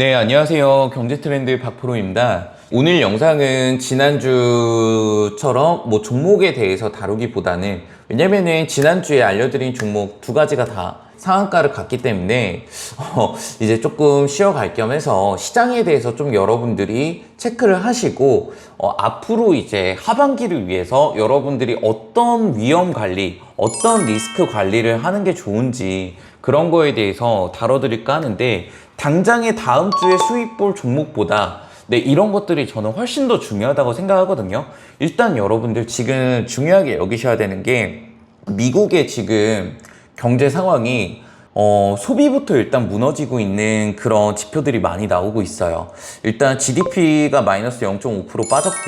네, 안녕하세요. 경제 트렌드 박프로입니다. 오늘 영상은 지난주처럼 뭐 종목에 대해서 다루기보다는 왜냐면은 지난주에 알려드린 종목 두 가지가 다 상한가를 갔기 때문에 어, 이제 조금 쉬어갈 겸 해서 시장에 대해서 좀 여러분들이 체크를 하시고 어, 앞으로 이제 하반기를 위해서 여러분들이 어떤 위험 관리, 어떤 리스크 관리를 하는 게 좋은지 그런 거에 대해서 다뤄드릴까 하는데 당장의 다음 주에 수익 볼 종목보다 네, 이런 것들이 저는 훨씬 더 중요하다고 생각하거든요. 일단 여러분들 지금 중요하게 여기셔야 되는 게 미국의 지금 경제 상황이 어, 소비부터 일단 무너지고 있는 그런 지표들이 많이 나오고 있어요. 일단 GDP가 마이너스 0.5% 빠졌고,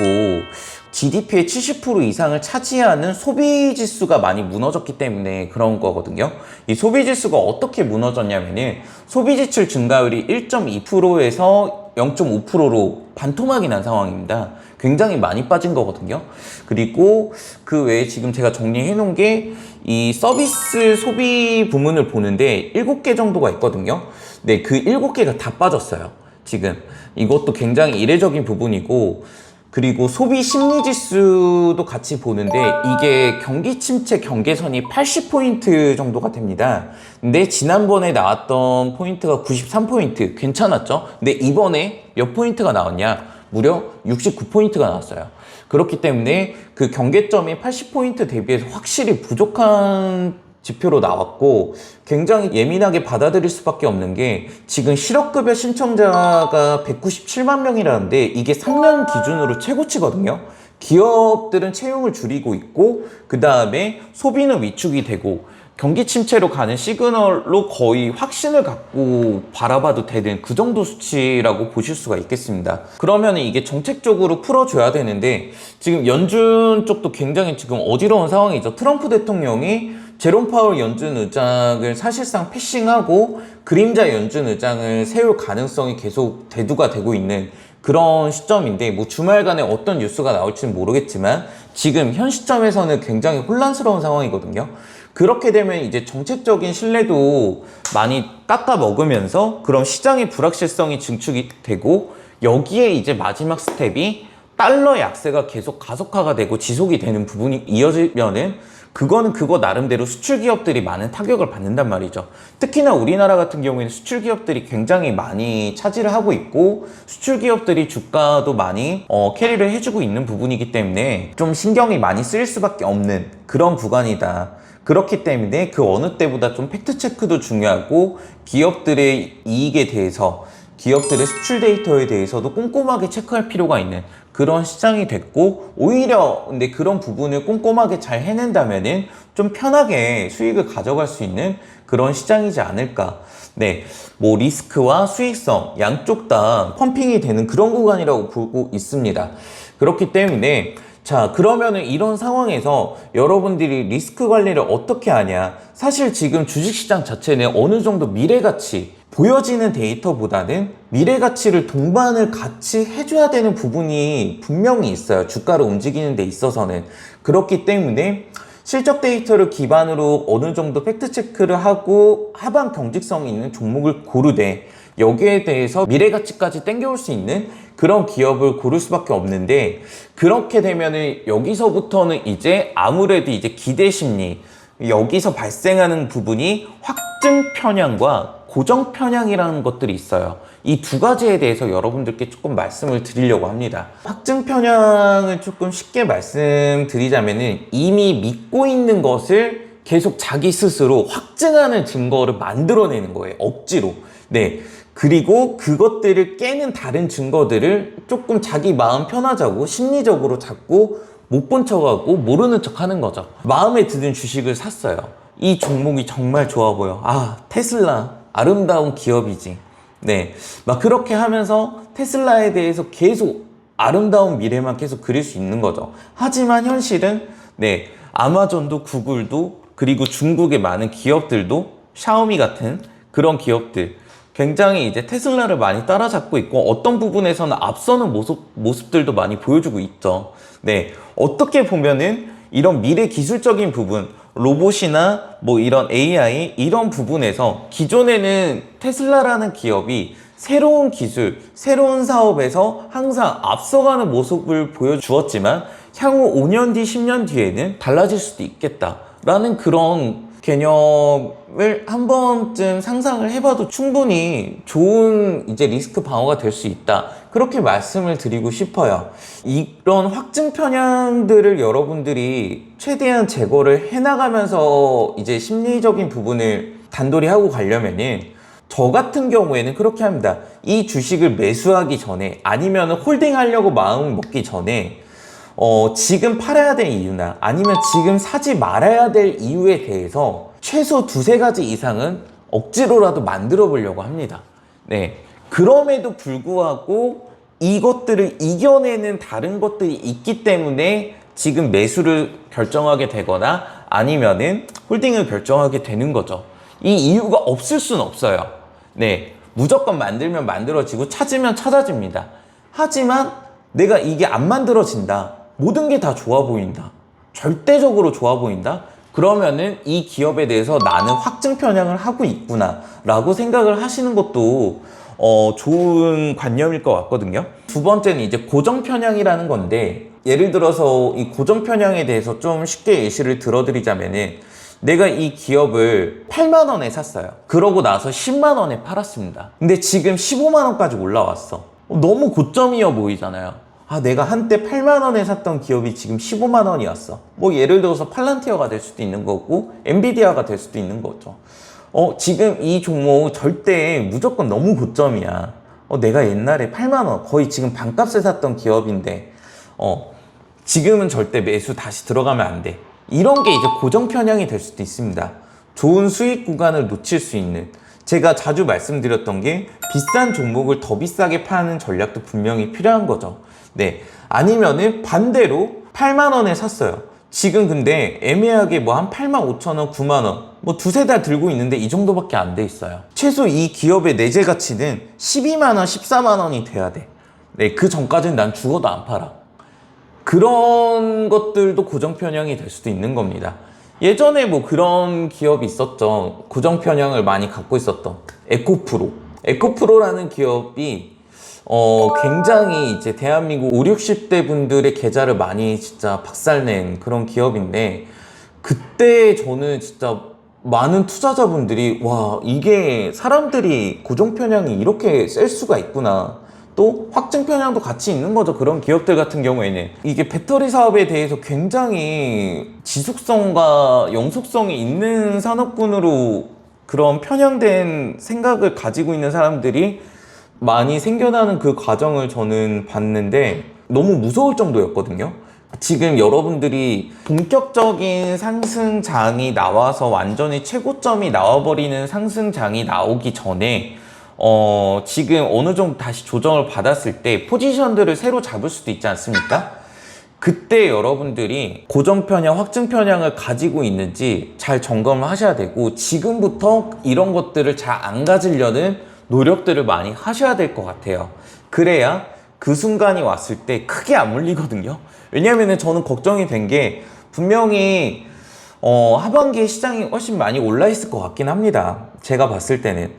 GDP의 70% 이상을 차지하는 소비 지수가 많이 무너졌기 때문에 그런 거거든요. 이 소비 지수가 어떻게 무너졌냐면은 소비 지출 증가율이 1.2%에서 0.5%로 반토막이 난 상황입니다. 굉장히 많이 빠진 거거든요. 그리고 그 외에 지금 제가 정리해 놓은 게 이 서비스 소비 부문을 보는데 7개 정도가 있거든요. 네, 그 7개가 다 빠졌어요. 지금. 이것도 굉장히 이례적인 부분이고 그리고 소비 심리 지수도 같이 보는데 이게 경기 침체 경계선이 80포인트 정도가 됩니다. 근데 지난번에 나왔던 포인트가 93포인트 괜찮았죠? 근데 이번에 몇 포인트가 나왔냐? 무려 69포인트가 나왔어요. 그렇기 때문에 그 경계점이 80포인트 대비해서 확실히 부족한 지표로 나왔고 굉장히 예민하게 받아들일 수밖에 없는 게 지금 실업급여 신청자가 197만 명이라는데 이게 3년 기준으로 최고치거든요. 기업들은 채용을 줄이고 있고 그 다음에 소비는 위축이 되고 경기 침체로 가는 시그널로 거의 확신을 갖고 바라봐도 되는 그 정도 수치라고 보실 수가 있겠습니다. 그러면 이게 정책적으로 풀어줘야 되는데 지금 연준 쪽도 굉장히 지금 어지러운 상황이죠. 트럼프 대통령이 제롬 파월 연준 의장을 사실상 패싱하고 그림자 연준 의장을 세울 가능성이 계속 대두가 되고 있는 그런 시점인데 뭐 주말간에 어떤 뉴스가 나올지는 모르겠지만 지금 현 시점에서는 굉장히 혼란스러운 상황이거든요. 그렇게 되면 이제 정책적인 신뢰도 많이 깎아 먹으면서 그런 시장의 불확실성이 증축이 되고 여기에 이제 마지막 스텝이 달러 약세가 계속 가속화가 되고 지속이 되는 부분이 이어지면은 그거는 그거 나름대로 수출 기업들이 많은 타격을 받는단 말이죠. 특히나 우리나라 같은 경우에는 수출 기업들이 굉장히 많이 차지를 하고 있고 수출 기업들이 주가도 많이 어, 캐리를 해주고 있는 부분이기 때문에 좀 신경이 많이 쓰일 수밖에 없는 그런 구간이다. 그렇기 때문에 그 어느 때보다 좀 팩트 체크도 중요하고 기업들의 이익에 대해서 기업들의 수출 데이터에 대해서도 꼼꼼하게 체크할 필요가 있는 그런 시장이 됐고 오히려 근데 그런 부분을 꼼꼼하게 잘 해낸다면은 좀 편하게 수익을 가져갈 수 있는 그런 시장이지 않을까. 네, 뭐 리스크와 수익성 양쪽 다 펌핑이 되는 그런 구간이라고 보고 있습니다. 그렇기 때문에 자, 그러면은 이런 상황에서 여러분들이 리스크 관리를 어떻게 하냐? 사실 지금 주식시장 자체는 어느 정도 미래 가치, 보여지는 데이터보다는 미래 가치를 동반을 같이 해줘야 되는 부분이 분명히 있어요. 주가를 움직이는 데 있어서는. 그렇기 때문에 실적 데이터를 기반으로 어느 정도 팩트 체크를 하고 하방 경직성이 있는 종목을 고르되 여기에 대해서 미래 가치까지 땡겨올 수 있는 그런 기업을 고를 수밖에 없는데 그렇게 되면은 여기서부터는 이제 아무래도 이제 기대 심리 여기서 발생하는 부분이 확증 편향과 고정 편향이라는 것들이 있어요. 이 두 가지에 대해서 여러분들께 조금 말씀을 드리려고 합니다. 확증 편향을 조금 쉽게 말씀드리자면은 이미 믿고 있는 것을 계속 자기 스스로 확증하는 증거를 만들어내는 거예요. 억지로. 네. 그리고 그것들을 깨는 다른 증거들을 조금 자기 마음 편하자고 심리적으로 자꾸 못본 척하고 모르는 척 하는 거죠. 마음에 드는 주식을 샀어요. 이 종목이 정말 좋아 보여. 아, 테슬라. 아름다운 기업이지. 네. 막 그렇게 하면서 테슬라에 대해서 계속 아름다운 미래만 계속 그릴 수 있는 거죠. 하지만 현실은, 네. 아마존도 구글도 그리고 중국의 많은 기업들도 샤오미 같은 그런 기업들 굉장히 이제 테슬라를 많이 따라잡고 있고 어떤 부분에서는 앞서는 모습, 모습들도 많이 보여주고 있죠. 네. 어떻게 보면은 이런 미래 기술적인 부분, 로봇이나 뭐 이런 AI 이런 부분에서 기존에는 테슬라라는 기업이 새로운 기술, 새로운 사업에서 항상 앞서가는 모습을 보여주었지만 향후 5년 뒤, 10년 뒤에는 달라질 수도 있겠다라는 그런 개념을 한 번쯤 상상을 해봐도 충분히 좋은 이제 리스크 방어가 될 수 있다. 그렇게 말씀을 드리고 싶어요. 이런 확증 편향들을 여러분들이 최대한 제거를 해나가면서 이제 심리적인 부분을 단돌이 하고 가려면은 저 같은 경우에는 그렇게 합니다. 이 주식을 매수하기 전에 아니면 홀딩 하려고 마음을 먹기 전에 어, 지금 팔아야 될 이유나 아니면 지금 사지 말아야 될 이유에 대해서 최소 두세 가지 이상은 억지로라도 만들어 보려고 합니다. 네. 그럼에도 불구하고 이것들을 이겨내는 다른 것들이 있기 때문에 지금 매수를 결정하게 되거나 아니면은 홀딩을 결정하게 되는 거죠. 이 이유가 없을 순 없어요. 네. 무조건 만들면 만들어지고 찾으면 찾아집니다. 하지만 내가 이게 안 만들어진다. 모든 게 다 좋아 보인다. 절대적으로 좋아 보인다. 그러면은 이 기업에 대해서 나는 확증 편향을 하고 있구나. 라고 생각을 하시는 것도 어, 좋은 관념일 것 같거든요. 두 번째는 이제 고정 편향이라는 건데, 예를 들어서 이 고정 편향에 대해서 좀 쉽게 예시를 들어드리자면은, 내가 이 기업을 8만 원에 샀어요. 그러고 나서 10만 원에 팔았습니다. 근데 지금 15만 원까지 올라왔어. 어, 너무 고점이어 보이잖아요. 아, 내가 한때 8만 원에 샀던 기업이 지금 15만 원이었어. 뭐 예를 들어서 팔란티어가 될 수도 있는 거고, 엔비디아가 될 수도 있는 거죠. 어, 지금 이 종목 절대 무조건 너무 고점이야. 어, 내가 옛날에 8만 원, 거의 지금 반값에 샀던 기업인데, 어, 지금은 절대 매수 다시 들어가면 안 돼. 이런 게 이제 고정 편향이 될 수도 있습니다. 좋은 수익 구간을 놓칠 수 있는. 제가 자주 말씀드렸던 게 비싼 종목을 더 비싸게 파는 전략도 분명히 필요한 거죠. 네. 아니면은 반대로 8만 원에 샀어요. 지금 근데 애매하게 뭐 한 8만 5천 원, 9만 원, 뭐 두세 달 들고 있는데 이 정도밖에 안 돼 있어요. 최소 이 기업의 내재 가치는 12만 원, 14만 원이 돼야 돼. 네, 그 전까지는 난 죽어도 안 팔아. 그런 것들도 고정 편향이 될 수도 있는 겁니다. 예전에 뭐 그런 기업이 있었죠. 고정 편향을 많이 갖고 있었던 에코프로. 에코프로라는 기업이 어, 굉장히 이제 대한민국 5, 60대 분들의 계좌를 많이 진짜 박살낸 그런 기업인데 그때 저는 진짜 많은 투자자분들이 와, 이게 사람들이 고정 편향이 이렇게 셀 수가 있구나. 또 확증 편향도 같이 있는 거죠. 그런 기업들 같은 경우에는 이게 배터리 사업에 대해서 굉장히 지속성과 영속성이 있는 산업군으로 그런 편향된 생각을 가지고 있는 사람들이 많이 생겨나는 그 과정을 저는 봤는데 너무 무서울 정도였거든요. 지금 여러분들이 본격적인 상승장이 나와서 완전히 최고점이 나와버리는 상승장이 나오기 전에 어, 지금 어느 정도 다시 조정을 받았을 때 포지션들을 새로 잡을 수도 있지 않습니까? 그때 여러분들이 고정 편향, 확증 편향을 가지고 있는지 잘 점검을 하셔야 되고 지금부터 이런 것들을 잘 안 가지려는 노력들을 많이 하셔야 될 것 같아요. 그래야 그 순간이 왔을 때 크게 안 물리거든요. 왜냐면은 저는 걱정이 된 게 분명히 어, 하반기에 시장이 훨씬 많이 올라 있을 것 같긴 합니다. 제가 봤을 때는.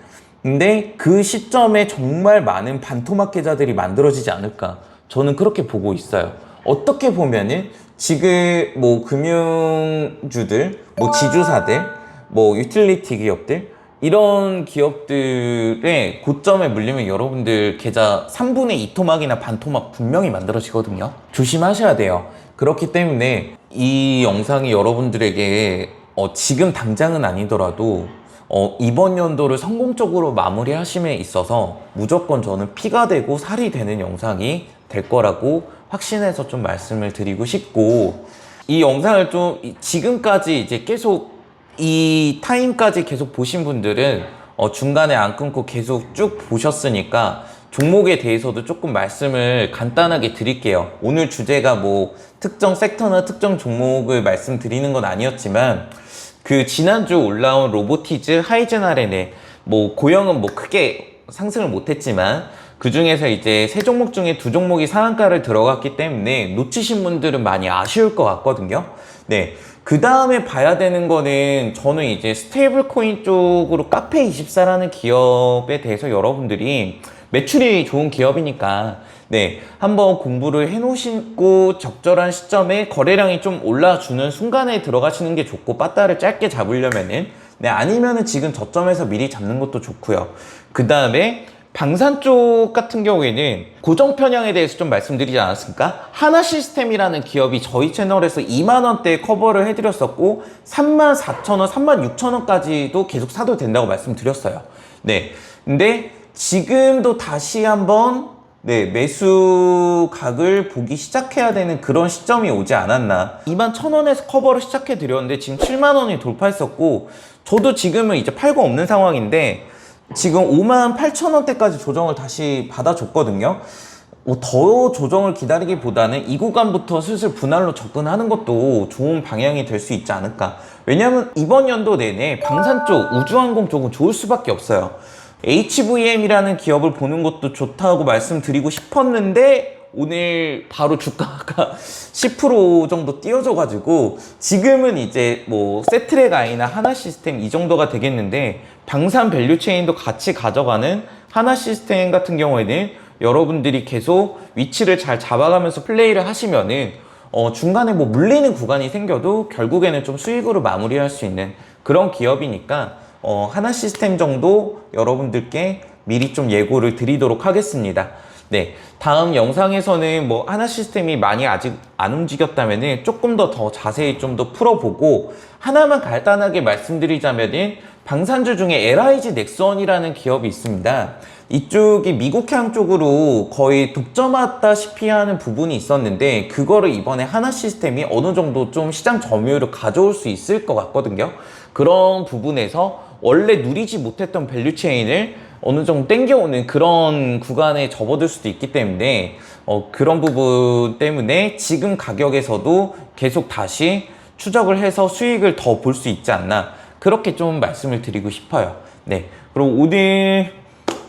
근데 그 시점에 정말 많은 반토막 계좌들이 만들어지지 않을까. 저는 그렇게 보고 있어요. 어떻게 보면은 지금 뭐 금융주들, 뭐 지주사들, 뭐 유틸리티 기업들, 이런 기업들의 고점에 물리면 여러분들 계좌 3분의 2 토막이나 반 토막 분명히 만들어지거든요. 조심하셔야 돼요. 그렇기 때문에 이 영상이 여러분들에게 어, 지금 당장은 아니더라도 어, 이번 연도를 성공적으로 마무리하심에 있어서 무조건 저는 피가 되고 살이 되는 영상이 될 거라고 확신해서 좀 말씀을 드리고 싶고 이 영상을 좀 이- 지금까지 이제 계속 이 타임까지 계속 보신 분들은 어, 중간에 안 끊고 계속 쭉 보셨으니까 종목에 대해서도 조금 말씀을 간단하게 드릴게요. 오늘 주제가 뭐 특정 섹터나 특정 종목을 말씀드리는 건 아니었지만 그 지난주 올라온 로보티즈 하이제나렌의 뭐 고영은 뭐 크게 상승을 못했지만 그 중에서 이제 세 종목 중에 두 종목이 상한가를 들어갔기 때문에 놓치신 분들은 많이 아쉬울 것 같거든요. 네. 그 다음에 봐야 되는 거는 저는 이제 스테이블 코인 쪽으로 카페24라는 기업에 대해서 여러분들이 매출이 좋은 기업이니까 네 한번 공부를 해 놓으시고 적절한 시점에 거래량이 좀 올라주는 순간에 들어가시는 게 좋고 빠따를 짧게 잡으려면은 네 아니면은 지금 저점에서 미리 잡는 것도 좋고요. 그 다음에 방산 쪽 같은 경우에는 고정 편향에 대해서 좀 말씀드리지 않았습니까? 하나 시스템이라는 기업이 저희 채널에서 2만 원대 커버를 해드렸었고 3만 4천 원, 3만 6천 원까지도 계속 사도 된다고 말씀드렸어요. 네, 근데 지금도 다시 한번 네, 매수각을 보기 시작해야 되는 그런 시점이 오지 않았나. 2만 1천 원에서 커버를 시작해 드렸는데 지금 7만 원이 돌파했었고 저도 지금은 이제 팔고 없는 상황인데 지금 5만 8천 원대까지 조정을 다시 받아줬거든요. 뭐더 조정을 기다리기보다는 이 구간부터 슬슬 분할로 접근하는 것도 좋은 방향이 될 수 있지 않을까. 왜냐면 이번 연도 내내 방산 쪽, 우주항공 쪽은 좋을 수밖에 없어요. HVM이라는 기업을 보는 것도 좋다고 말씀드리고 싶었는데 오늘 바로 주가가 10% 정도 뛰어져 가지고 지금은 이제 뭐 세트랙 아이나 하나 시스템 이 정도가 되겠는데 방산 밸류 체인도 같이 가져가는 하나 시스템 같은 경우에는 여러분들이 계속 위치를 잘 잡아가면서 플레이를 하시면은 어 중간에 뭐 물리는 구간이 생겨도 결국에는 좀 수익으로 마무리할 수 있는 그런 기업이니까 어 하나 시스템 정도 여러분들께 미리 좀 예고를 드리도록 하겠습니다. 네. 다음 영상에서는 뭐 하나 시스템이 많이 아직 안 움직였다면은 조금 더 더 자세히 좀 더 풀어보고 하나만 간단하게 말씀드리자면은 방산주 중에 LIG 넥선이라는 기업이 있습니다. 이쪽이 미국향 쪽으로 거의 독점하다시피 하는 부분이 있었는데 그거를 이번에 하나 시스템이 어느 정도 좀 시장 점유율을 가져올 수 있을 것 같거든요. 그런 부분에서 원래 누리지 못했던 밸류 체인을 어느 정도 땡겨오는 그런 구간에 접어들 수도 있기 때문에 어, 그런 부분 때문에 지금 가격에서도 계속 다시 추적을 해서 수익을 더 볼 수 있지 않나 그렇게 좀 말씀을 드리고 싶어요. 네, 그럼 오늘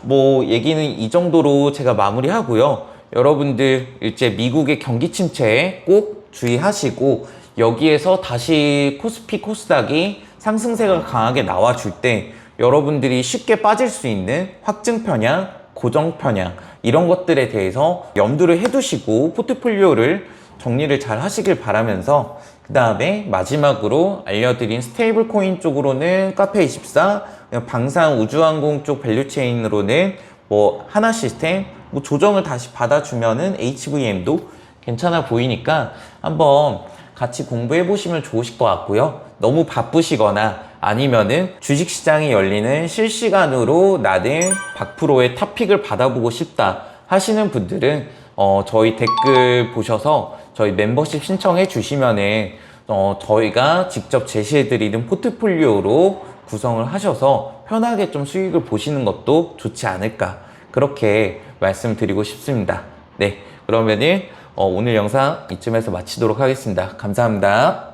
뭐 얘기는 이 정도로 제가 마무리하고요. 여러분들 이제 미국의 경기 침체에 꼭 주의하시고 여기에서 다시 코스피 코스닥이 상승세가 강하게 나와줄 때 여러분들이 쉽게 빠질 수 있는 확증 편향, 고정 편향 이런 것들에 대해서 염두를 해두시고 포트폴리오를 정리를 잘 하시길 바라면서 그 다음에 마지막으로 알려드린 스테이블 코인 쪽으로는 카페24 방산 우주항공 쪽 밸류체인으로는 뭐 하나 시스템 뭐 조정을 다시 받아주면은 HVM도 괜찮아 보이니까 한번 같이 공부해 보시면 좋으실 것 같고요. 너무 바쁘시거나 아니면은 주식시장이 열리는 실시간으로 나는 박프로의 탑픽을 받아보고 싶다 하시는 분들은 어, 저희 댓글 보셔서 저희 멤버십 신청해 주시면은 어, 저희가 직접 제시해 드리는 포트폴리오로 구성을 하셔서 편하게 좀 수익을 보시는 것도 좋지 않을까 그렇게 말씀드리고 싶습니다. 네, 그러면은 어, 오늘 영상 이쯤에서 마치도록 하겠습니다. 감사합니다.